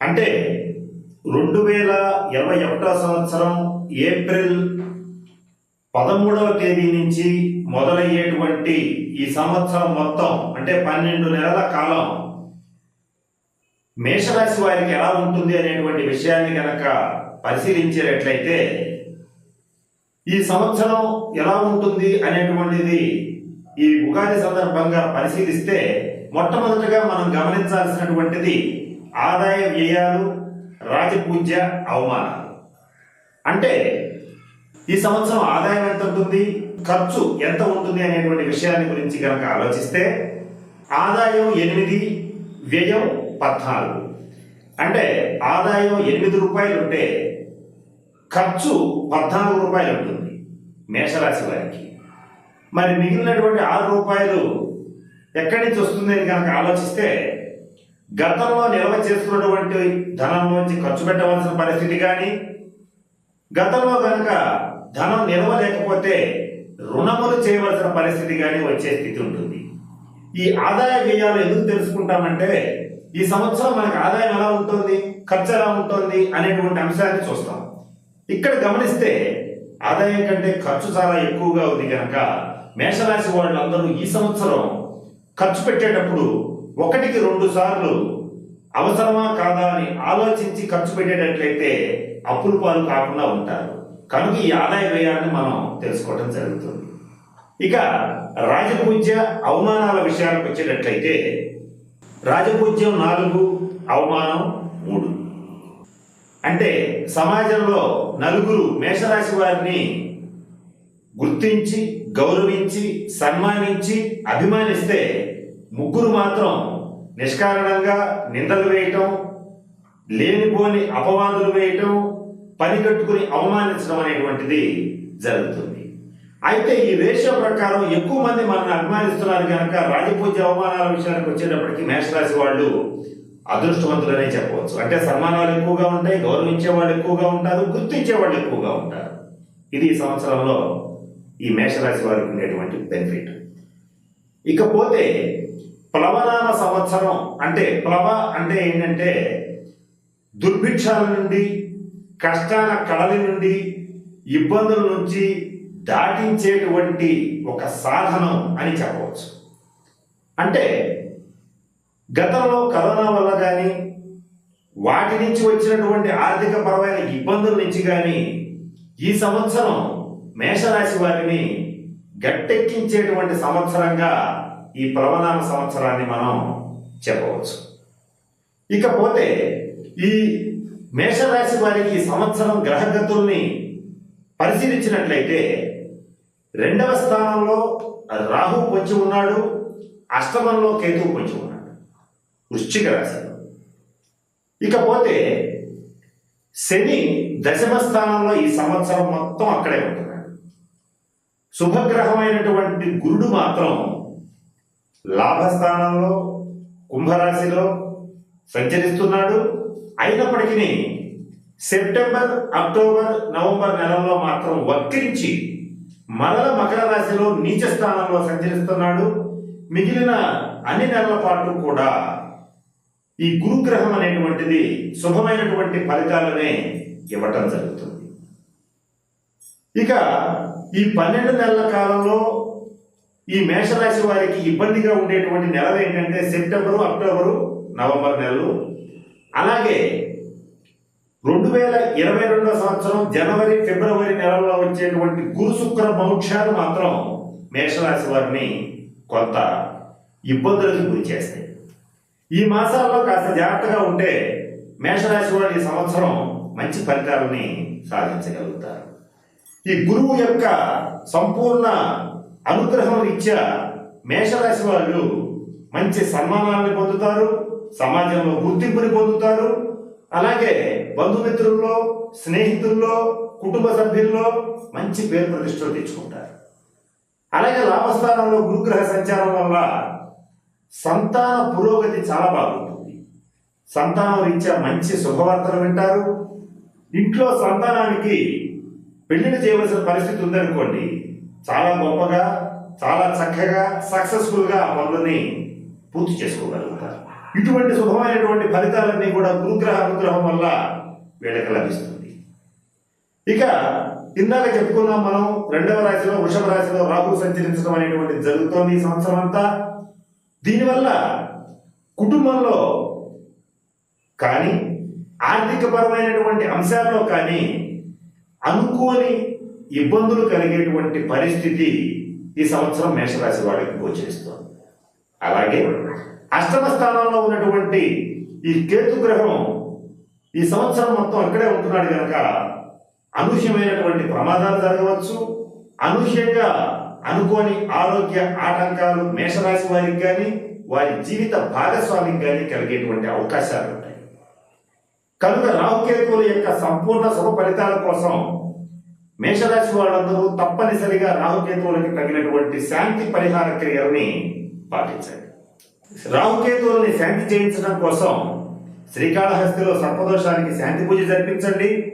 అంటే రెండు వేల ఇరవై ఒకటో సంవత్సరం ఏప్రిల్ పదమూడవ తేదీ నుంచి మొదలయ్యేటువంటి ఈ సంవత్సరం మొత్తం అంటే పన్నెండు నెలల కాలం మేషరాశి వారికి ఎలా ఉంటుంది అనేటువంటి విషయాన్ని కనుక పరిశీలించేటట్లయితే ఈ సంవత్సరం ఎలా ఉంటుంది అనేటువంటిది ఈ ఉగాది సందర్భంగా పరిశీలిస్తే మొట్టమొదటిగా మనం గమనించాల్సినటువంటిది ఆదాయ వ్యయాలు రాజపూజ్య అవమానాలు. అంటే ఈ సంవత్సరం ఆదాయం ఎంత ఉంటుంది ఖర్చు ఎంత ఉంటుంది అనేటువంటి విషయాన్ని గురించి కనుక ఆలోచిస్తే ఆదాయం ఎనిమిది వ్యయం పద్నాలుగు. అంటే ఆదాయం ఎనిమిది రూపాయలు ఉంటే ఖర్చు పద్నాలుగు రూపాయలు ఉంటుంది మేషరాశి వారికి. మరి మిగిలినటువంటి ఆరు రూపాయలు ఎక్కడి నుంచి వస్తుంది అని కనుక ఆలోచిస్తే గతంలో నిల్వ చేసుకున్నటువంటి ధనంలోంచి ఖర్చు పెట్టవలసిన పరిస్థితి కానీ గతంలో కనుక ధనం నిల్వ లేకపోతే రుణములు చేయవలసిన పరిస్థితి కానీ వచ్చే స్థితి ఉంటుంది. ఈ ఆదాయ వ్యయాలు ఎందుకు తెలుసుకుంటామంటే ఈ సంవత్సరం మనకు ఆదాయం ఎలా ఉంటుంది ఖర్చు ఎలా ఉంటుంది అనేటువంటి అంశాన్ని చూస్తాం. ఇక్కడ గమనిస్తే ఆదాయం కంటే ఖర్చు చాలా ఎక్కువగా ఉంది కనుక మేషరాశి వాళ్ళందరూ ఈ సంవత్సరం ఖర్చు పెట్టేటప్పుడు ఒకటికి రెండు సార్లు అవసరమా కాదా అని ఆలోచించి ఖర్చు పెట్టేటట్లయితే అప్పులు పాలు కాకుండా ఉంటారు. కనుక ఈ ఆదాయ వ్యయాన్ని మనం తెలుసుకోవడం జరుగుతుంది. ఇక రాజపూజ్య అవమానాల విషయానికి వచ్చేటట్లయితే రాజపూజ్యం నాలుగు అవమానం మూడు. అంటే సమాజంలో నలుగురు మేషరాశి వారిని గుర్తించి గౌరవించి సన్మానించి అభిమానిస్తే ముగ్గురు మాత్రం నిష్కారణంగా నిందలు వేయటం లేనిపోని అపవాదులు వేయటం పని కట్టుకుని అవమానించడం అనేటువంటిది జరుగుతుంది. అయితే ఈ రేషియో ప్రకారం ఎక్కువ మంది మనల్ని అభిమానిస్తున్నారు కనుక రాజపూజ అవమానాల విషయానికి వచ్చేటప్పటికి మేషరాశి వాళ్ళు అదృష్టవంతులనే చెప్పవచ్చు. అంటే సన్మానాలు ఎక్కువగా ఉంటాయి గౌరవించే వాళ్ళు ఎక్కువగా ఉంటారు గుర్తించే వాళ్ళు ఎక్కువగా ఉంటారు. ఇది ఈ సంవత్సరంలో ఈ మేషరాశి వారికి ఉండేటువంటి బెనిఫిట్. ఇకపోతే ప్లవనామ సంవత్సరం అంటే ప్లవ అంటే ఏంటంటే దుర్భిక్షాల నుండి కష్టాల కళలి నుండి ఇబ్బందుల నుంచి దాటించేటువంటి ఒక సాధనం అని చెప్పవచ్చు. అంటే గతంలో కరోనా వల్ల కానీ వాటి నుంచి వచ్చినటువంటి ఆర్థిక పరమైన ఇబ్బందుల నుంచి కానీ ఈ సంవత్సరం మేషరాశి వారిని గట్టెక్కించేటువంటి సంవత్సరంగా ఈ ప్లవనామ సంవత్సరాన్ని మనం చెప్పవచ్చు. ఇకపోతే ఈ మేషరాశి వారికి ఈ సంవత్సరం గ్రహగతుల్ని పరిశీలించినట్లయితే రెండవ స్థానంలో రాహు పొంచి ఉన్నాడు అష్టమంలో కేతువు పొంచి ఉన్నాడు వృశ్చిక రాశిలో. ఇకపోతే శని దశమ స్థానంలో ఈ సంవత్సరం మొత్తం అక్కడే ఉంటున్నాడు. శుభగ్రహమైనటువంటి గురుడు మాత్రం లాభస్థానంలో కుంభరాశిలో సంచరిస్తున్నాడు. అయినప్పటికీ సెప్టెంబర్ అక్టోబర్ నవంబర్ నెలల్లో మాత్రం వక్రించి మరల మకర రాశిలో నీచ స్థానంలో సంచరిస్తున్నాడు. మిగిలిన అన్ని నెలల పాటు కూడా ఈ గురుగ్రహం అనేటువంటిది శుభమైనటువంటి ఫలితాలనే ఇవ్వటం జరుగుతుంది. ఇక ఈ పన్నెండు నెలల కాలంలో ఈ మేషరాశి వారికి ఇబ్బందిగా ఉండేటువంటి నెలలు ఏంటంటే సెప్టెంబరు అక్టోబరు నవంబర్ నెలలు. అలాగే రెండు వేల ఇరవై రెండో సంవత్సరం జనవరి ఫిబ్రవరి నెలలో వచ్చేటువంటి గురు శుక్ర మోక్షాలు మాత్రం మేషరాశి వారిని కొంత ఇబ్బందులకు గురి చేస్తాయి. ఈ మాసాల్లో కాస్త జాగ్రత్తగా ఉంటే మేషరాశి వారు ఈ సంవత్సరం మంచి ఫలితాలని సాధించగలుగుతారు. ఈ గురువు యొక్క సంపూర్ణ అనుగ్రహం రీత్యా మేషరాశి వాళ్ళు మంచి సన్మానాన్ని పొందుతారు సమాజంలో గుర్తింపుని పొందుతారు. అలాగే బంధుమిత్రుల్లో స్నేహితుల్లో కుటుంబ సభ్యుల్లో మంచి పేరు ప్రతిష్టలు తెచ్చుకుంటారు. అలాగే లాభస్థానంలో గురుగ్రహ సంచారం వల్ల సంతాన పురోగతి చాలా బాగుంటుంది. సంతానం రీత్యా మంచి శుభవార్తలు వింటారు. ఇంట్లో సంతానానికి పెళ్ళిని చేయవలసిన పరిస్థితి ఉందనుకోండి చాలా గొప్పగా చాలా చక్కగా సక్సెస్ఫుల్గా ఆ పనులని పూర్తి చేసుకోగలుగుతారు. ఇటువంటి శుభమైనటువంటి ఫలితాలన్నీ కూడా గురుగ్రహ అనుగ్రహం వల్ల వీళ్ళకి లభిస్తుంది. ఇక ఇందాక చెప్పుకున్నాం మనం రెండవ రాశిలో వృషభ రాశిలో రాహు సంచరించడం అనేటువంటి జరుగుతోంది ఈ సంవత్సరం అంతా. దీనివల్ల కుటుంబంలో కానీ ఆర్థికపరమైనటువంటి అంశాల్లో కానీ అనుకోని ఇబ్బందులు కలిగేటువంటి పరిస్థితి ఈ సంవత్సరం మేషరాశి వాడికి గోచరిస్తోంది. అలాగే అష్టమ స్థానంలో ఉన్నటువంటి ఈ కేతు గ్రహం ఈ సంవత్సరం మొత్తం అక్కడే ఉంటున్నాడు కనుక అనూహ్యమైనటువంటి ప్రమాదాలు జరగవచ్చు. అనూహ్యంగా అనుకోని ఆరోగ్య ఆటంకాలు మేషరాశి వారికి కానీ వారి జీవిత భాగస్వామికి కానీ కలిగేటువంటి అవకాశాలు ఉంటాయి కనుక రాహుకేతువుల యొక్క సంపూర్ణ శుభ ఫలితాల కోసం మేషరాశి వాళ్ళందరూ తప్పనిసరిగా రాహుకేతువులకి తగినటువంటి శాంతి పరిహార క్రియల్ని పాటించండి. రాహుకేతువులని శాంతి చేయించడం కోసం శ్రీకాళహస్తిలో సర్పదోషానికి శాంతి పూజ జరిపించండి.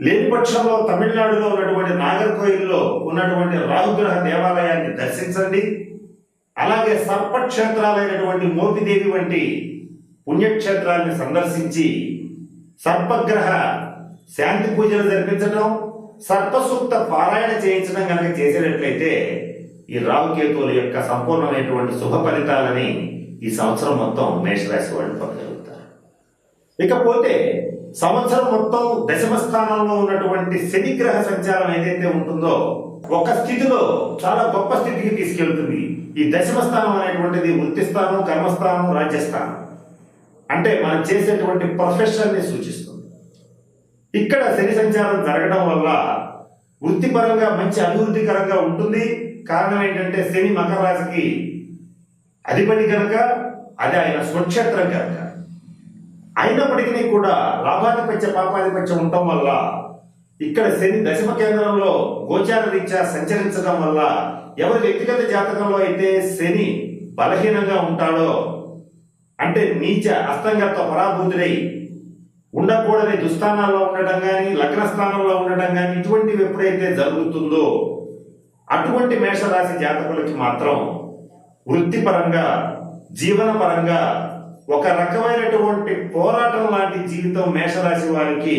లేని పక్షంలో తమిళనాడులో ఉన్నటువంటి నాగర్కోయిల్లో ఉన్నటువంటి రాహుగ్రహ దేవాలయాన్ని దర్శించండి. అలాగే సర్పక్షేత్రాలైనటువంటి మోపిదేవి వంటి పుణ్యక్షేత్రాన్ని సందర్శించి సర్పగ్రహ శాంతి పూజలు జరిపించడం సర్పసూక్త పారాయణ చేయించడం కనుక చేసినట్లయితే ఈ రావుకేతువుల యొక్క సంపూర్ణమైనటువంటి శుభ ఫలితాలని ఈ సంవత్సరం మొత్తం మేషరాశి వాళ్ళు పొందగలుగుతారు. ఇకపోతే సంవత్సరం మొత్తం దశమ స్థానంలో ఉన్నటువంటి శనిగ్రహ సంచారం ఏదైతే ఉంటుందో ఒక స్థితిలో చాలా గొప్ప స్థితికి తీసుకెళ్తుంది. ఈ దశమ స్థానం అనేటువంటిది వృత్తి స్థానం కర్మస్థానం రాజ్యస్థానం అంటే మనం చేసేటువంటి ప్రొఫెషన్ని సూచిస్తుంది. ఇక్కడ శని సంచారం జరగడం వల్ల వృత్తిపరంగా మంచి అభివృద్ధికరంగా ఉంటుంది. కారణం ఏంటంటే శని మకర రాశికి అధిపతి కనుక అది ఆయన స్వక్షేత్రం కనుక. అయినప్పటికీ కూడా లాభాధిపత్య పాపాధిపత్యం ఉండటం వల్ల ఇక్కడ శని దశమ కేంద్రంలో గోచార రీత్యా సంచరించడం వల్ల ఎవరి వ్యక్తిగత జాతకంలో అయితే శని బలహీనంగా ఉంటాడో అంటే నీచ అస్తంగత పరాభూతుడై ఉండకూడని దుస్థానాల్లో ఉండటం కానీ లగ్న స్థానంలో ఉండటం కానీ ఇటువంటివి ఎప్పుడైతే జరుగుతుందో అటువంటి మేషరాశి జాతకులకి మాత్రం వృత్తిపరంగా జీవనపరంగా ఒక రకమైనటువంటి పోరాటం లాంటి జీవితం మేషరాశి వారికి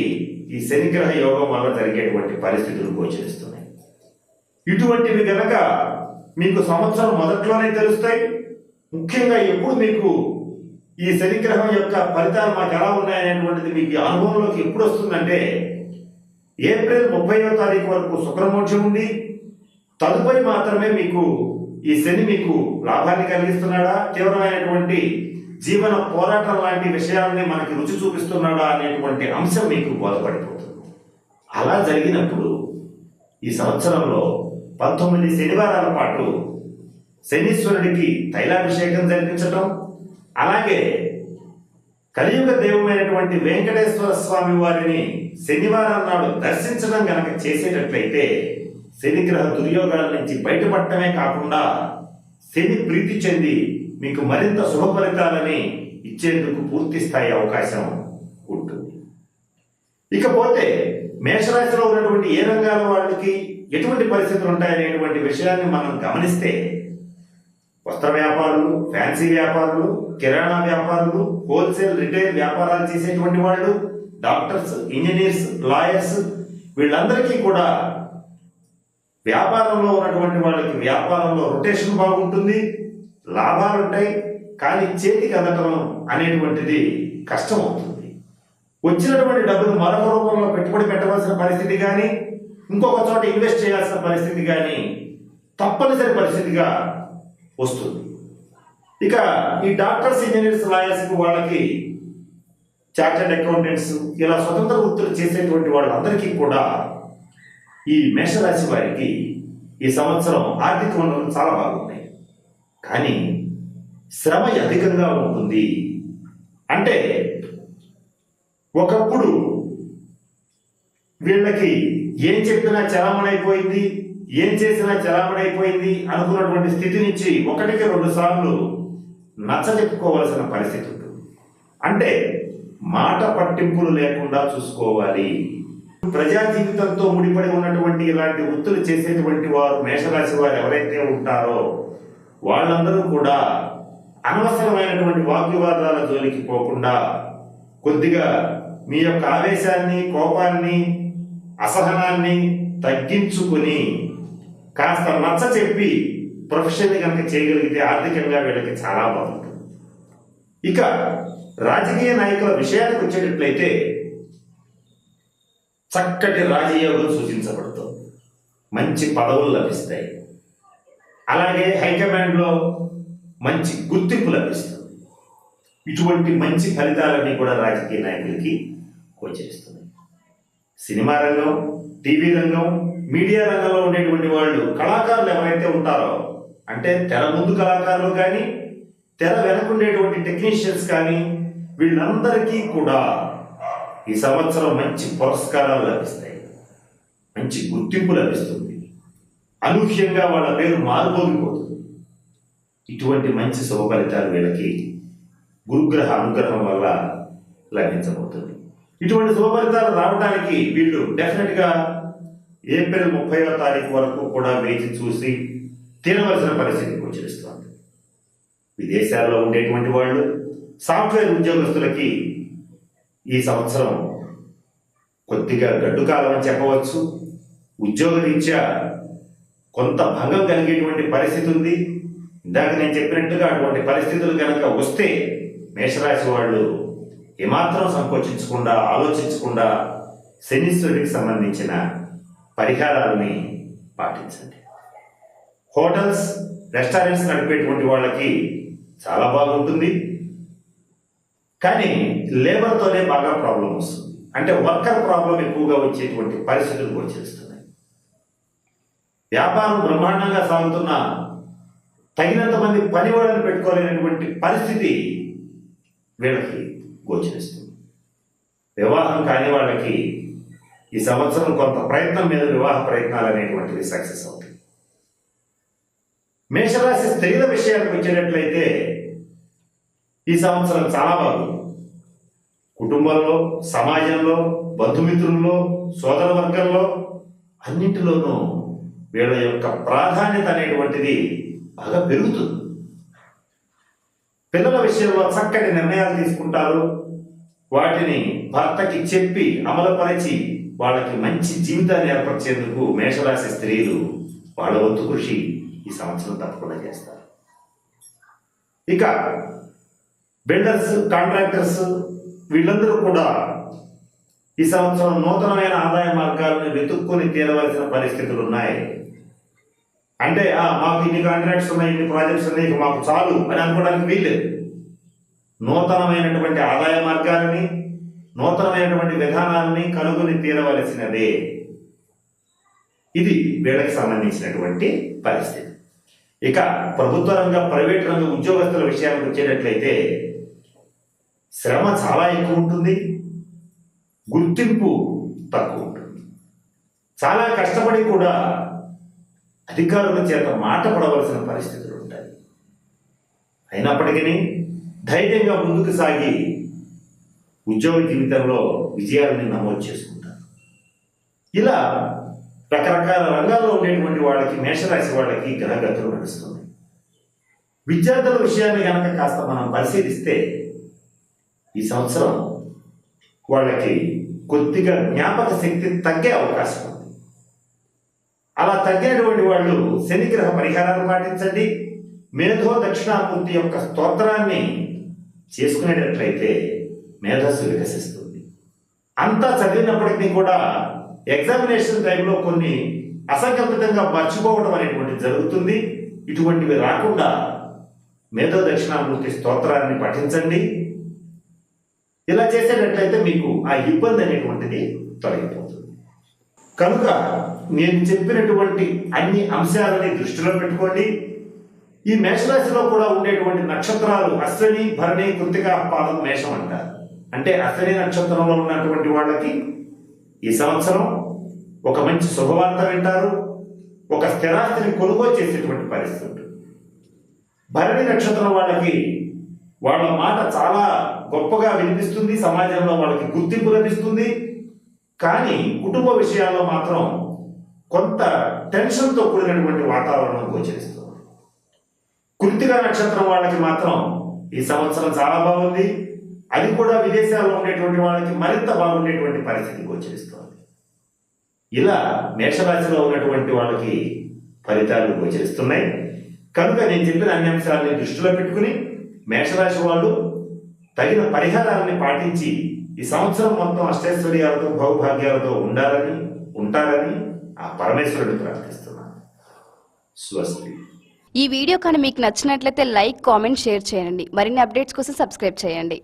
ఈ శనిగ్రహ యోగం వల్ల జరిగేటువంటి పరిస్థితులు గోచరిస్తున్నాయి. ఇటువంటివి గనక మీకు సంవత్సరం మొదట్లోనే తెలుస్తాయి. ముఖ్యంగా ఎప్పుడు మీకు ఈ శనిగ్రహం యొక్క ఫలితాలు మాకు ఎలా ఉన్నాయనేటువంటిది మీకు అనుభవంలోకి ఎప్పుడు వస్తుందంటే ఏప్రిల్ ముప్పైవ తారీఖు వరకు శుక్రమోక్షం ఉంది. తదుపరి మాత్రమే మీకు ఈ శని మీకు లాభాన్ని కలిగిస్తున్నాడా తీవ్రమైనటువంటి జీవన పోరాటం లాంటి విషయాలని మనకి రుచి చూపిస్తున్నాడా అనేటువంటి అంశం మీకు బోధపడిపోతుంది. అలా జరిగినప్పుడు ఈ సంవత్సరంలో పంతొమ్మిది శనివారాల పాటు శనీశ్వరుడికి తైలాభిషేకం జరిపించటం అలాగే కలియుగ దేవుడైనటువంటి వెంకటేశ్వర స్వామి వారిని శనివారం నాడు దర్శించడం గనక చేసేటట్లయితే శనిగ్రహ దుర్యోగాల నుంచి బయటపడటమే కాకుండా శని ప్రీతి చెంది మీకు మరింత శుభ ఫలితాలని ఇచ్చేందుకు పూర్తి స్థాయి అవకాశం ఉంటుంది. ఇకపోతే మేషరాశిలో ఉన్నటువంటి ఏ రంగాల వాళ్ళకి ఎటువంటి పరిస్థితులు ఉంటాయనేటువంటి విషయాన్ని మనం గమనిస్తే వస్త్ర వ్యాపారులు ఫ్యాన్సీ వ్యాపారులు కిరాణా వ్యాపారులు హోల్సేల్ రిటైల్ వ్యాపారాలు చేసేటువంటి వాళ్ళు డాక్టర్స్ ఇంజనీర్స్ లాయర్స్ వీళ్ళందరికీ కూడా వ్యాపారంలో ఉన్నటువంటి వాళ్ళకి వ్యాపారంలో రొటేషన్ బాగుంటుంది లాభాలు ఉంటాయి కానీ చేతికి అందటం అనేటువంటిది కష్టం అవుతుంది వచ్చినటువంటి డబ్బులు మరొక రూపంలో పెట్టుబడి పెట్టవలసిన పరిస్థితి కానీ ఇంకొక చోట ఇన్వెస్ట్ చేయాల్సిన పరిస్థితి కానీ తప్పనిసరి పరిస్థితిగా వస్తుంది. ఇక ఈ డాక్టర్స్ ఇంజనీర్స్ లాయర్స్ వాళ్ళకి చార్టెడ్ అకౌంటెంట్స్ ఇలా స్వతంత్ర వృత్తులు చేసేటువంటి వాళ్ళందరికీ కూడా ఈ మేషరాశి వారికి ఈ సంవత్సరం ఆర్థిక వనరులు చాలా బాగున్నాయి. కానీ శ్రమ అధికంగా ఉంటుంది. అంటే ఒకప్పుడు వీళ్ళకి ఏం చెప్పినా చలామణైపోయింది ఏం చేసినా చలామణైపోయింది అనుకున్నటువంటి స్థితి నుంచి ఒకటికి రెండు సార్లు నచ్చ చెప్పుకోవలసిన పరిస్థితి ఉంటుంది. అంటే మాట పట్టింపులు లేకుండా చూసుకోవాలి. ప్రజా జీవితంతో ముడిపడి ఉన్నటువంటి ఇలాంటి వృత్తులు చేసేటువంటి వారు మేషరాశి వారు ఎవరైతే ఉంటారో వాళ్ళందరూ కూడా అనవసరమైనటువంటి వాగ్వివాదాల జోలికి పోకుండా కొద్దిగా మీ యొక్క ఆవేశాన్ని కోపాన్ని అసహనాన్ని తగ్గించుకుని కాస్త నచ్చ చెప్పి ప్రొఫెషన్ కనుక చేయగలిగితే ఆర్థికంగా వీళ్ళకి చాలా బాగుంటుంది. ఇక రాజకీయ నాయకుల విషయానికి వచ్చేటట్లయితే చక్కటి రాజయోగం సూచించబడుతుంది. మంచి పదవులు లభిస్తాయి. అలాగే హైకమాండ్లో మంచి గుర్తింపు లభిస్తుంది. ఇటువంటి మంచి ఫలితాలన్నీ కూడా రాజకీయ నాయకులకి గోచరిస్తున్నాయి. సినిమా రంగం టీవీ రంగం మీడియా రంగంలో ఉండేటువంటి వాళ్ళు కళాకారులు ఎవరైతే ఉంటారో అంటే తెర ముందు కళాకారులు కానీ తెర వెనక ఉండేటువంటి టెక్నీషియన్స్ కానీ వీళ్ళందరికీ కూడా ఈ సంవత్సరం మంచి పురస్కారాలు లభిస్తాయి. మంచి గుర్తింపు లభిస్తుంది. అనూహ్యంగా వాళ్ళ పేరు మారుమోగిపోతుంది ఇటువంటి మంచి శుభ ఫలితాలు వీళ్ళకి గురుగ్రహ అనుగ్రహం వల్ల లభించబోతుంది. ఇటువంటి శుభ ఫలితాలు రావడానికి వీళ్ళు డెఫినెట్గా ఏప్రిల్ ముప్పైవ తారీఖు వరకు కూడా వేచి చూసి తినవలసిన పరిస్థితి గోచరిస్తోంది. విదేశాల్లో ఉండేటువంటి వాళ్ళు సాఫ్ట్వేర్ ఉద్యోగస్తులకి ఈ సంవత్సరం కొద్దిగా గడ్డు కాలం అని చెప్పవచ్చు. ఉద్యోగరీత్యా కొంత భంగం కలిగేటువంటి పరిస్థితి ఉంది. ఇందాక నేను చెప్పినట్టుగా అటువంటి పరిస్థితులు కనుక వస్తే మేషరాశి వాళ్ళు ఏమాత్రం సంకోచించకుండా ఆలోచించకుండా శనీశ్వరుడికి సంబంధించిన పరిహారాలని పాటించండి. హోటల్స్ రెస్టారెంట్స్ నడిపేటువంటి వాళ్ళకి చాలా బాగుంటుంది. కానీ లేబర్తోనే బాగా ప్రాబ్లం వస్తుంది. అంటే వర్కర్ ప్రాబ్లం ఎక్కువగా వచ్చేటువంటి పరిస్థితులు గోచరిస్తున్నాయి వ్యాపారం బ్రహ్మాండంగా సాగుతున్న తగినంత మంది పని వాళ్ళని పెట్టుకోలేనటువంటి పరిస్థితి వీళ్ళకి గోచరిస్తుంది. వివాహం కాని వాళ్ళకి ఈ సంవత్సరం కొంత ప్రయత్నం మీద వివాహ ప్రయత్నాలు అనేటువంటివి సక్సెస్ అవుతాయి. మేషరాశి స్త్రీల విషయానికి వచ్చినట్లయితే ఈ సంవత్సరం చాలా బాగుంది. కుటుంబంలో సమాజంలో బంధుమిత్రుల్లో సోదర వర్గంలో అన్నింటిలోనూ వీళ్ళ యొక్క ప్రాధాన్యత అనేటువంటిది బాగా పెరుగుతుంది. పిల్లల విషయంలో చక్కటి నిర్ణయాలు తీసుకుంటారు. వాటిని భర్తకి చెప్పి అమలుపరిచి వాళ్ళకి మంచి జీవితాన్ని ఏర్పరిచేందుకు మేషరాశి స్త్రీలు వాళ్ళ వంతు కృషి ఈ సంవత్సరం తప్పకుండా చేస్తారు. ఇక బిల్డర్స్ కాంట్రాక్టర్స్ వీళ్ళందరూ కూడా ఈ సంవత్సరం నూతనమైన ఆదాయ మార్గాలను వెతుక్కొని తీరవలసిన పరిస్థితులు ఉన్నాయి. అంటే మాకు ఇన్ని కాంట్రాక్ట్స్ ఉన్నాయి ఇన్ని ప్రాజెక్ట్స్ ఉన్నాయి మాకు చాలు అని అనుకోవడానికి వీల్లేదు. నూతనమైనటువంటి ఆదాయ మార్గాలని నూతనమైనటువంటి విధానాన్ని కనుగొని తీరవలసినదే. ఇది వీళ్ళకి సంబంధించినటువంటి పరిస్థితి. ఇక ప్రభుత్వ రంగ ప్రైవేట్ రంగ ఉద్యోగస్తుల విషయానికి వచ్చేటట్లయితే శ్రమ చాలా ఎక్కువ ఉంటుంది. గుర్తింపు తక్కువ ఉంటుంది. చాలా కష్టపడి కూడా అధికారుల చేత మాట పడవలసిన పరిస్థితులు ఉంటాయి. అయినప్పటికీ ధైర్యంగా ముందుకు సాగి ఉద్యోగ జీవితంలో విజయాలని నమోదు చేసుకుంటారు. ఇలా రకరకాల రంగాల్లో ఉండేటువంటి వాళ్ళకి మేషరాశి వాళ్ళకి గ్రహగతులు నడుస్తున్నాయి. విద్యార్థుల విషయాన్ని కనుక కాస్త మనం పరిశీలిస్తే ఈ సంవత్సరం వాళ్ళకి కొద్దిగా జ్ఞాపక శక్తి తగ్గే అవకాశం ఉంది. అలా తగ్గినటువంటి వాళ్ళు శనిగ్రహ పరిహారాలు పాటించండి. మేధో దక్షిణామూర్తి యొక్క స్తోత్రాన్ని చేసుకునేటట్లయితే మేధస్సు వికసిస్తుంది. అంతా చదివినప్పటికీ కూడా ఎగ్జామినేషన్ టైంలో కొన్ని అసంకల్పితంగా మర్చిపోవడం అనేటువంటిది జరుగుతుంది. ఇటువంటివి రాకుండా మేధో దక్షిణామూర్తి స్తోత్రాన్ని పఠించండి. ఇలా చేసేటట్లయితే మీకు ఆ ఇబ్బంది అనేటువంటిది తొలగిపోతుంది. కనుక నేను చెప్పినటువంటి అన్ని అంశాలని దృష్టిలో పెట్టుకోండి. ఈ మేషరాశిలో కూడా ఉండేటువంటి నక్షత్రాలు అశ్విని భరణి కృతిక పాదం మేషం అంటారు. అంటే అశ్వని నక్షత్రంలో ఉన్నటువంటి వాళ్ళకి ఈ సంవత్సరం ఒక మంచి శుభవార్త వింటారు ఒక స్థిరాస్తిని కొనుగోలు చేసేటువంటి పరిస్థితి ఉంటుంది. భరణి నక్షత్రం వాళ్ళకి వాళ్ళ మాట చాలా గొప్పగా వినిపిస్తుంది సమాజంలో వాళ్ళకి గుర్తింపు లభిస్తుంది. కానీ కుటుంబ విషయాల్లో మాత్రం కొంత టెన్షన్తో కూడినటువంటి వాతావరణం గోచరిస్తుంది. కృతిక నక్షత్రం వాళ్ళకి మాత్రం ఈ సంవత్సరం చాలా బాగుంది. అది కూడా విదేశాల్లో ఉండేటువంటి వాళ్ళకి మరింత బాగుండేటువంటి పరిస్థితి గోచరిస్తోంది. ఇలా మేషరాశిలో ఉన్నటువంటి వాళ్ళకి ఫలితాలు గోచరిస్తున్నాయి. కనుక నేను చెప్పిన అన్ని అంశాలని దృష్టిలో పెట్టుకుని మేషరాశి వాళ్ళు తగిన పరిహారాలని పాటించి ఈ సంవత్సరం మొత్తం అష్టైశ్వర్యాలతో భౌభాగ్యాలతో ఉండాలని ఉంటారని ఆ పరమేశ్వరుడిని ప్రార్థిస్తున్నాను స్వస్తి. ఈ వీడియో కానీ మీకు నచ్చినట్లయితే లైక్ కామెంట్ షేర్ చేయండి. మరిన్ని అప్డేట్స్ కోసం సబ్స్క్రైబ్ చేయండి.